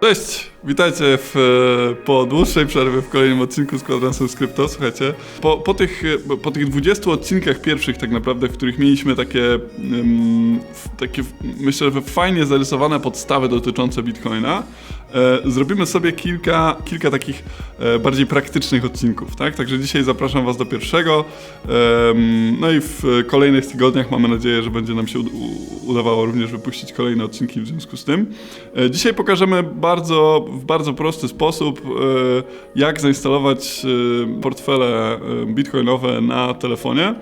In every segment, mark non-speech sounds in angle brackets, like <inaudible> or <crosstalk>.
Cześć, witajcie w, e, po dłuższej przerwie w kolejnym odcinku z Kwadransem Skrypto. Słuchajcie, po, po, tych, e, po tych 20 odcinkach pierwszych tak naprawdę, w których mieliśmy takie, f- takie myślę, że fajnie zarysowane podstawy dotyczące Bitcoina, zrobimy sobie kilka, kilka takich e, bardziej praktycznych odcinków, tak? Także dzisiaj zapraszam Was do pierwszego, no i w kolejnych tygodniach mamy nadzieję, że będzie nam się udawało również wypuścić kolejne odcinki w związku z tym. E, Dzisiaj pokażemy bardzo, w bardzo prosty sposób, e, jak zainstalować e, portfele e, bitcoinowe na telefonie.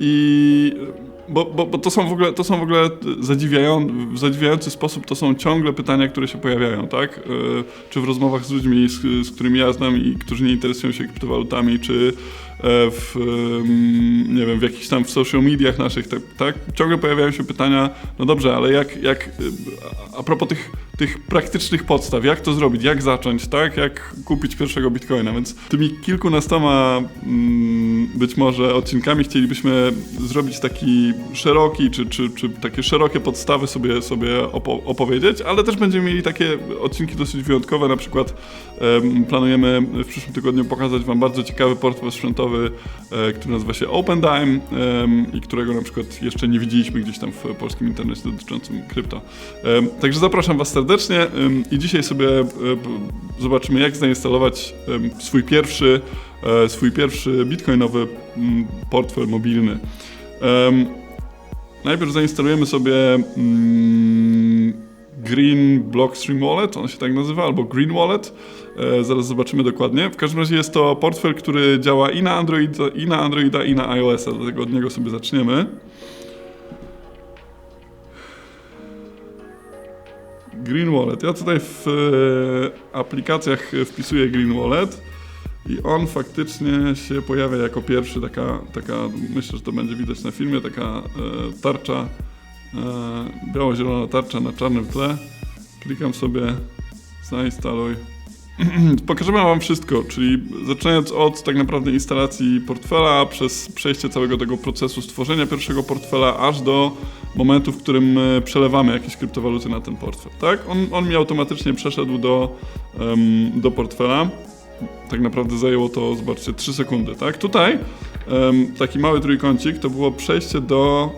I bo, bo, bo to są w ogóle, to są w ogóle zadziwiają, w zadziwiający sposób to są ciągle pytania, które się pojawiają, tak? E, Czy w rozmowach z ludźmi, z, z którymi ja znam i którzy nie interesują się kryptowalutami, czy w, em, nie wiem, w jakichś tam w social mediach naszych, tak, tak? Ciągle pojawiają się pytania, no dobrze, ale jak, jak e, a- propos tych, tych praktycznych podstaw, jak to zrobić, jak zacząć, tak? Jak kupić pierwszego bitcoina, więc tymi kilkunastoma mm, być może odcinkami chcielibyśmy zrobić taki szeroki, czy, czy, czy takie szerokie podstawy sobie, sobie opo- opowiedzieć, ale też będziemy mieli takie odcinki dosyć wyjątkowe, na przykład em, planujemy w przyszłym tygodniu pokazać Wam bardzo ciekawy portfel sprzętowy, e, który nazywa się OpenDime i którego na przykład jeszcze nie widzieliśmy gdzieś tam w polskim internecie dotyczącym krypto. Także zapraszam Was serdecznie i dzisiaj sobie e, zobaczymy jak zainstalować swój pierwszy, e, swój pierwszy bitcoinowy portfel mobilny. Najpierw zainstalujemy sobie mm, Green Blockstream Wallet, on się tak nazywa, albo Green Wallet. E, zaraz zobaczymy dokładnie. W każdym razie jest to portfel, który działa i na Androida, i na, Androida, i na iOS-a, dlatego od niego sobie zaczniemy. Green Wallet. Ja tutaj w e, aplikacjach wpisuję Green Wallet i on faktycznie się pojawia jako pierwszy, taka, taka myślę, że to będzie widać na filmie, taka e, tarcza, biało-zielona tarcza na czarnym tle. Klikam sobie zainstaluj. <clears throat> Pokażemy Wam wszystko, czyli zaczynając od tak naprawdę instalacji portfela, przez przejście całego tego procesu stworzenia pierwszego portfela, aż do momentu, w którym e, przelewamy jakieś kryptowaluty na ten portfel. Tak? On, on mi automatycznie przeszedł do, em, do portfela. Tak naprawdę zajęło to, zobaczcie, 3 sekundy. Tak? Tutaj taki mały trójkącik to było przejście do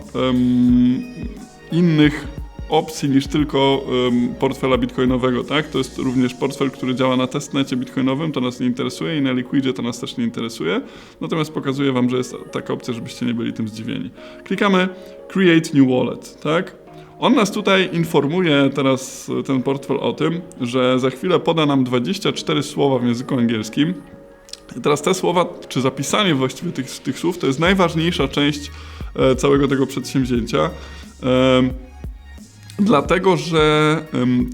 innych opcji niż tylko em, portfela bitcoinowego, tak? To jest również portfel, który działa na testnecie bitcoinowym, to nas nie interesuje i na Liquidzie to nas też nie interesuje. Natomiast pokazuję Wam, że jest taka opcja, żebyście nie byli tym zdziwieni. Klikamy Create New Wallet, tak? On nas tutaj informuje teraz ten portfel o tym, że za chwilę poda nam 24 słowa w języku angielskim. I teraz te słowa, czy zapisanie właściwie tych, tych słów, to jest najważniejsza część e, całego tego przedsięwzięcia. Dlatego, że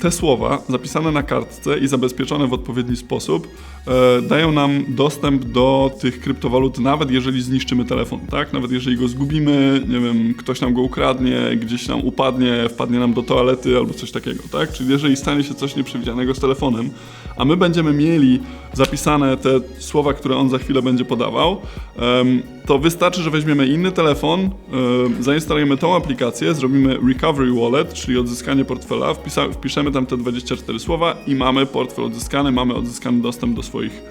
te słowa zapisane na kartce i zabezpieczone w odpowiedni sposób e, dają nam dostęp do tych kryptowalut, nawet jeżeli zniszczymy telefon, tak? Nawet jeżeli go zgubimy, nie wiem, ktoś nam go ukradnie, gdzieś nam upadnie, wpadnie nam do toalety albo coś takiego, tak? Czyli jeżeli stanie się coś nieprzewidzianego z telefonem, a my będziemy mieli zapisane te słowa, które on za chwilę będzie podawał, to wystarczy, że weźmiemy inny telefon, em, zainstalujemy tą aplikację, zrobimy Recovery Wallet, czyli odzyskanie portfela, wpisa, wpiszemy tam te 24 słowa i mamy portfel odzyskany, mamy odzyskany dostęp do swoich,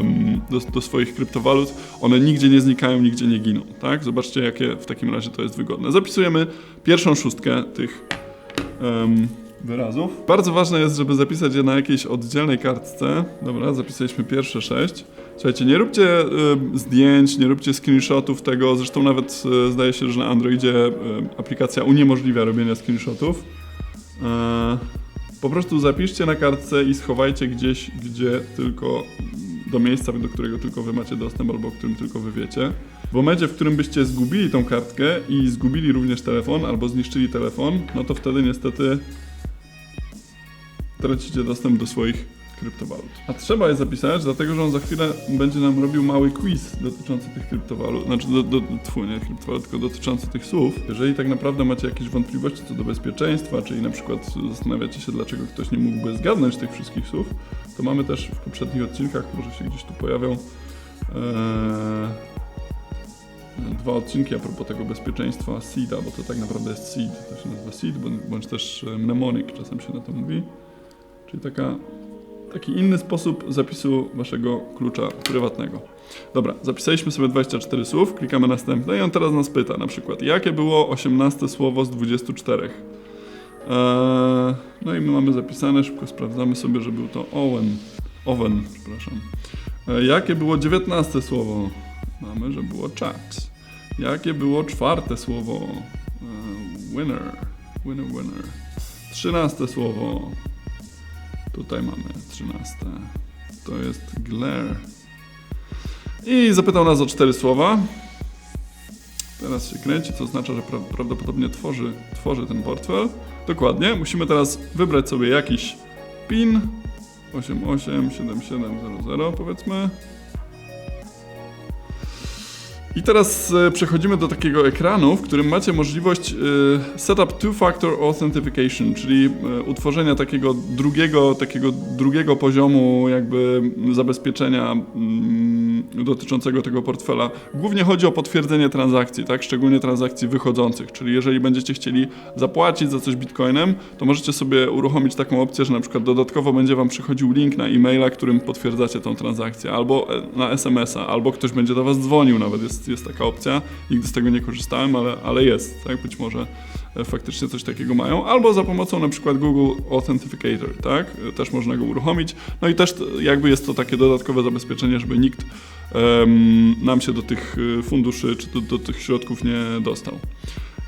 em, do, do swoich kryptowalut. One nigdzie nie znikają, nigdzie nie giną, tak? Zobaczcie, jakie w takim razie to jest wygodne. Zapisujemy pierwszą szóstkę tych em, wyrazów. Bardzo ważne jest, żeby zapisać je na jakiejś oddzielnej kartce. Dobra, zapisaliśmy pierwsze sześć. Słuchajcie, nie róbcie y, zdjęć, nie róbcie screenshotów tego. Zresztą nawet y, zdaje się, że na Androidzie y, aplikacja uniemożliwia robienia screenshotów. E, po prostu zapiszcie na kartce i schowajcie gdzieś, gdzie tylko do miejsca, do którego tylko wy macie dostęp albo o którym tylko wy wiecie. W momencie, w którym byście zgubili tą kartkę i zgubili również telefon albo zniszczyli telefon, no to wtedy niestety tracicie dostęp do swoich kryptowalut. A trzeba je zapisać, dlatego że on za chwilę będzie nam robił mały quiz dotyczący tych kryptowalut, znaczy do, do, tfu, nie kryptowalut, tylko dotyczący tych słów. Jeżeli tak naprawdę macie jakieś wątpliwości co do bezpieczeństwa, czyli na przykład zastanawiacie się, dlaczego ktoś nie mógłby zgadnąć tych wszystkich słów, to mamy też w poprzednich odcinkach, może się gdzieś tu pojawią, eee, dwa odcinki a propos tego bezpieczeństwa SEEDa, bo to tak naprawdę jest SEED, to się nazywa SEED, bądź, też e, mnemonic, czasem się na to mówi. Czyli taka, taki inny sposób zapisu waszego klucza prywatnego. Dobra, zapisaliśmy sobie 24 słów, klikamy następne i on teraz nas pyta na przykład, jakie było 18 słowo z 24? Eee, no i my mamy zapisane, szybko sprawdzamy sobie, że był to Owen. Owen, przepraszam. E, jakie było 19 słowo? Mamy, że było chat. Jakie było czwarte słowo? E, winner. Winner, winner. 13 słowo. Tutaj mamy 13. To jest glare. I zapytał nas o cztery słowa. Teraz się kręci, co oznacza, że pra- prawdopodobnie tworzy, tworzy ten portfel. Dokładnie. Musimy teraz wybrać sobie jakiś PIN 887700 powiedzmy. I teraz e, przechodzimy do takiego ekranu, w którym macie możliwość e, setup two-factor authentication, czyli e, utworzenia takiego drugiego, takiego drugiego poziomu jakby zabezpieczenia mm, dotyczącego tego portfela. Głównie chodzi o potwierdzenie transakcji, tak? Szczególnie transakcji wychodzących, czyli jeżeli będziecie chcieli zapłacić za coś bitcoinem, to możecie sobie uruchomić taką opcję, że na przykład dodatkowo będzie wam przychodził link na e-maila, którym potwierdzacie tą transakcję, albo e, na SMS-a, albo ktoś będzie do was dzwonił, nawet jest, jest taka opcja. Nigdy z tego nie korzystałem, ale, ale jest, tak? Być może faktycznie coś takiego mają, albo za pomocą na przykład Google Authenticator, tak? E, Też można go uruchomić. No i też jakby jest to takie dodatkowe zabezpieczenie, żeby nikt em, nam się do tych e, funduszy czy do, do tych środków nie dostał.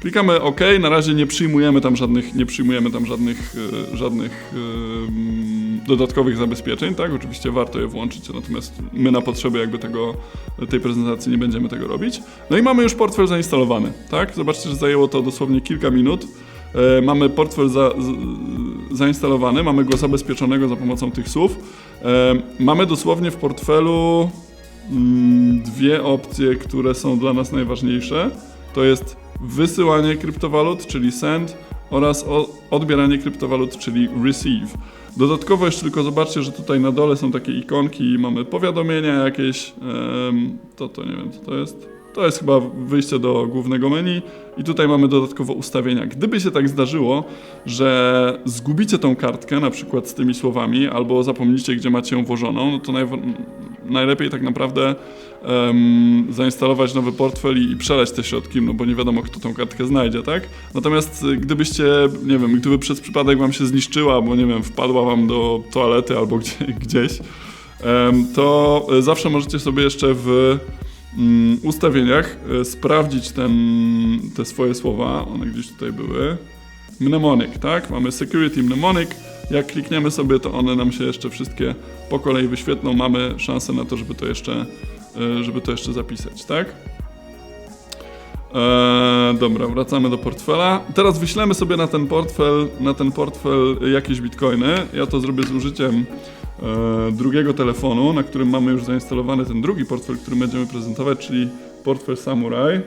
Klikamy OK, na razie nie przyjmujemy tam żadnych, nie przyjmujemy tam żadnych, e, żadnych em, dodatkowych zabezpieczeń, tak? Oczywiście warto je włączyć, natomiast my na potrzeby jakby tego, tej prezentacji nie będziemy tego robić. No i mamy już portfel zainstalowany, tak? Zobaczcie, że zajęło to dosłownie kilka minut. E, mamy portfel za, z, zainstalowany, mamy go zabezpieczonego za pomocą tych słów. E, mamy dosłownie w portfelu mm, dwie opcje, które są dla nas najważniejsze. To jest wysyłanie kryptowalut, czyli send oraz odbieranie kryptowalut, czyli receive. Dodatkowo jeszcze tylko zobaczcie, że tutaj na dole są takie ikonki i mamy powiadomienia jakieś. to to nie wiem co to jest. To jest chyba wyjście do głównego menu i tutaj mamy dodatkowo ustawienia. Gdyby się tak zdarzyło, że zgubicie tą kartkę na przykład z tymi słowami albo zapomnicie gdzie macie ją włożoną, no to najlepiej tak naprawdę em, zainstalować nowy portfel i, przelać te środki, no bo nie wiadomo kto tą kartkę znajdzie, tak? Natomiast y, gdybyście, nie wiem, gdyby przez przypadek wam się zniszczyła, bo nie wiem, wpadła wam do toalety albo gdzie, <laughs> gdzieś, em, to y, zawsze możecie sobie jeszcze w mm, ustawieniach y, sprawdzić ten, te swoje słowa, one gdzieś tutaj były. Mnemonic, tak? Mamy Security Mnemonic. Jak klikniemy sobie, to one nam się jeszcze wszystkie po kolei wyświetlą. Mamy szansę na to, żeby to jeszcze, żeby to jeszcze zapisać, tak? Eee, dobra, wracamy do portfela. Teraz wyślemy sobie na ten portfel, na ten portfel jakieś bitcoiny. Ja to zrobię z użyciem e, drugiego telefonu, na którym mamy już zainstalowany ten drugi portfel, który będziemy prezentować, czyli portfel Samurai.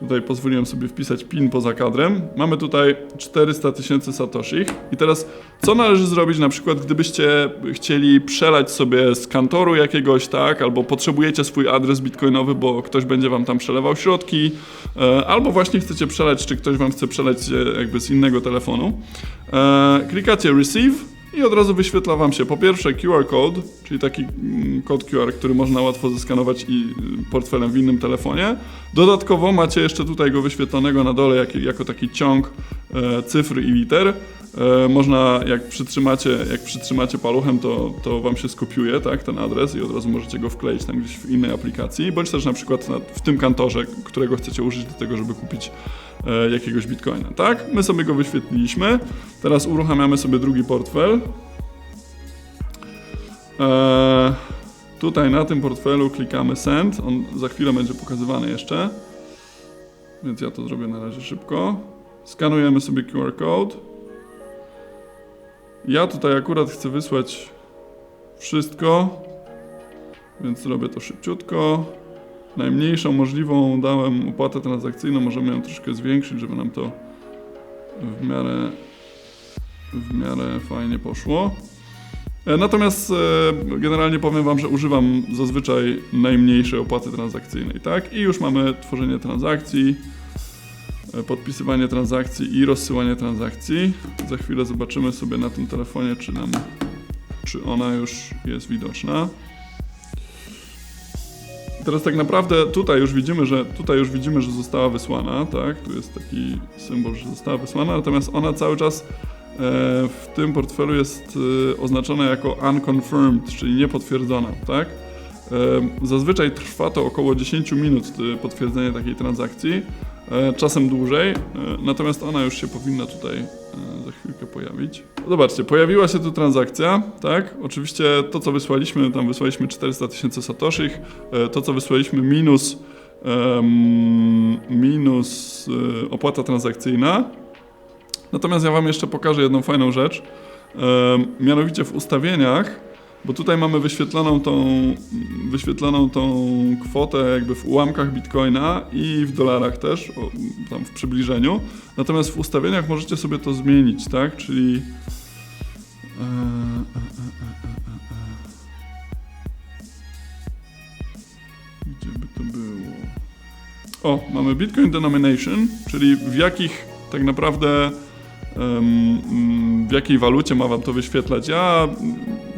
Tutaj pozwoliłem sobie wpisać PIN poza kadrem. Mamy tutaj 400 tysięcy satoshi. I teraz co należy zrobić na przykład, gdybyście chcieli przelać sobie z kantoru jakiegoś, tak, albo potrzebujecie swój adres bitcoinowy, bo ktoś będzie wam tam przelewał środki, e, albo właśnie chcecie przelać, czy ktoś wam chce przelać e, jakby z innego telefonu. E, klikacie receive i od razu wyświetla Wam się po pierwsze QR code, czyli taki mm, kod QR, który można łatwo zeskanować i y, portfelem w innym telefonie. Dodatkowo macie jeszcze tutaj go wyświetlonego na dole jak, jako taki ciąg e, cyfr i liter. E, można, jak przytrzymacie, jak przytrzymacie paluchem, to, to Wam się skopiuje tak, ten adres i od razu możecie go wkleić tam gdzieś w innej aplikacji, bądź też na przykład na, w tym kantorze, którego chcecie użyć do tego, żeby kupić e, jakiegoś bitcoina, tak? My sobie go wyświetliliśmy. Teraz uruchamiamy sobie drugi portfel. E, tutaj na tym portfelu klikamy send. On za chwilę będzie pokazywany jeszcze. Więc ja to zrobię na razie szybko. Skanujemy sobie QR code. Ja tutaj akurat chcę wysłać wszystko, więc zrobię to szybciutko. Najmniejszą możliwą dałem opłatę transakcyjną, możemy ją troszkę zwiększyć, żeby nam to w miarę, w miarę fajnie poszło. E, Natomiast e, generalnie powiem Wam, że używam zazwyczaj najmniejszej opłaty transakcyjnej, tak? I już mamy tworzenie transakcji. E, podpisywanie transakcji i rozsyłanie transakcji. Za chwilę zobaczymy sobie na tym telefonie, czy nam, czy ona już jest widoczna. Teraz tak naprawdę tutaj już widzimy, że tutaj już widzimy, że została wysłana, tak? Tu jest taki symbol, że została wysłana, natomiast ona cały czas e, w tym portfelu jest e, oznaczona jako unconfirmed, czyli niepotwierdzona, tak? Zazwyczaj trwa to około 10 minut potwierdzenie takiej transakcji, czasem dłużej, e, natomiast ona już się powinna tutaj e, za chwilkę pojawić. Zobaczcie, pojawiła się tu transakcja, tak? Oczywiście to, co wysłaliśmy, tam wysłaliśmy 400 tysięcy satoshich, e, to, co wysłaliśmy minus, minus e, opłata transakcyjna. Natomiast ja Wam jeszcze pokażę jedną fajną rzecz. Mianowicie w ustawieniach, bo tutaj mamy wyświetloną tą, wyświetloną tą kwotę jakby w ułamkach bitcoina i w dolarach też, o, tam w przybliżeniu. Natomiast w ustawieniach możecie sobie to zmienić, tak? Czyli. e, e, e, e, e, e. Gdzie by to było? O, mamy Bitcoin Denomination, czyli w jakich tak naprawdę w jakiej walucie ma wam to wyświetlać. Ja,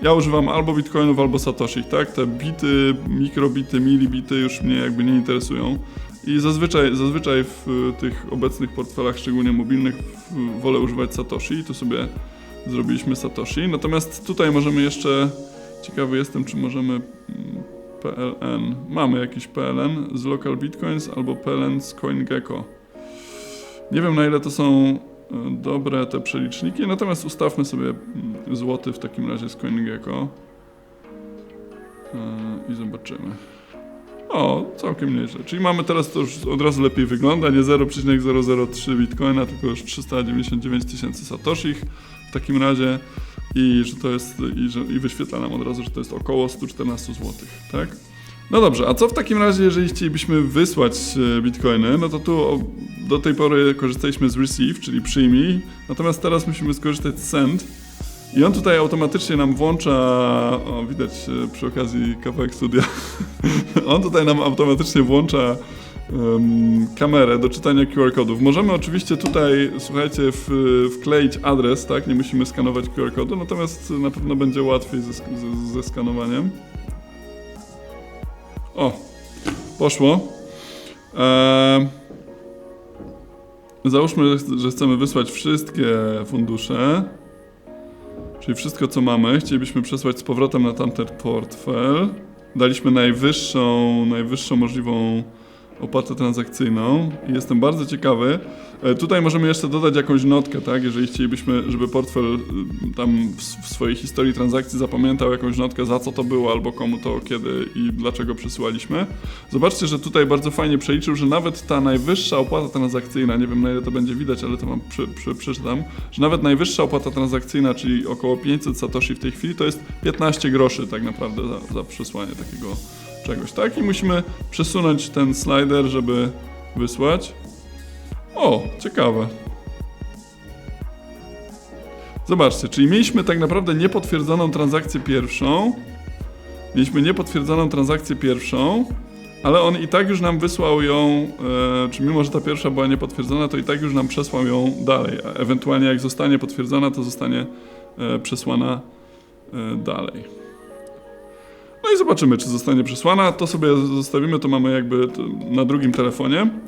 ja używam albo bitcoinów, albo satoshi, tak? Te bity, mikrobity, milibity już mnie jakby nie interesują. I zazwyczaj, zazwyczaj w y, tych obecnych portfelach, szczególnie mobilnych, wolę używać satoshi. Tu sobie zrobiliśmy satoshi. Natomiast tutaj możemy jeszcze, ciekawy jestem, czy możemy mm, PLN. Mamy jakiś PLN z Local Bitcoins albo PLN z CoinGecko. Nie wiem na ile to są e, dobre te przeliczniki, natomiast ustawmy sobie mm, złoty w takim razie z CoinGecko E, i zobaczymy. O, całkiem nieźle. Czyli mamy teraz to już od razu lepiej wygląda, nie 0,003 bitcoina, tylko już 399 tysięcy satoshich w takim razie i że to jest, i, że, i wyświetla nam od razu, że to jest około 114 zł, tak? No dobrze, a co w takim razie, jeżeli chcielibyśmy wysłać e, bitcoiny? No to tu do tej pory korzystaliśmy z receive, czyli przyjmij, natomiast teraz musimy skorzystać z send. I on tutaj automatycznie nam włącza, o widać e, przy okazji kawałek studia, <laughs> on tutaj nam automatycznie włącza em, kamerę do czytania QR-kodów. Możemy oczywiście tutaj, słuchajcie, w, wkleić adres, tak, nie musimy skanować QR-kodu, natomiast na pewno będzie łatwiej ze, ze, ze skanowaniem. O, poszło. Eee, załóżmy, że chcemy wysłać wszystkie fundusze, czyli wszystko co mamy. Chcielibyśmy przesłać z powrotem na tamten portfel. Daliśmy najwyższą, najwyższą możliwą opłatę transakcyjną i jestem bardzo ciekawy. E, Tutaj możemy jeszcze dodać jakąś notkę, tak? Jeżeli chcielibyśmy, żeby portfel y, tam w, w swojej historii transakcji zapamiętał jakąś notkę, za co to było, albo komu to, kiedy i dlaczego przesyłaliśmy. Zobaczcie, że tutaj bardzo fajnie przeliczył, że nawet ta najwyższa opłata transakcyjna, nie wiem na ile to będzie widać, ale to wam przy, przy, przeczytam, że nawet najwyższa opłata transakcyjna, czyli około 500 satoshi w tej chwili, to jest 15 groszy tak naprawdę za, za przesłanie takiego czegoś, tak? I musimy przesunąć ten slider, żeby wysłać. O, ciekawe. Zobaczcie, czyli mieliśmy tak naprawdę niepotwierdzoną transakcję pierwszą. Mieliśmy niepotwierdzoną transakcję pierwszą, ale on i tak już nam wysłał ją, e, czy mimo, że ta pierwsza była niepotwierdzona, to i tak już nam przesłał ją dalej. Ewentualnie jak zostanie potwierdzona, to zostanie e, przesłana e, dalej. I zobaczymy, czy zostanie przesłana. To sobie zostawimy, to mamy jakby na drugim telefonie.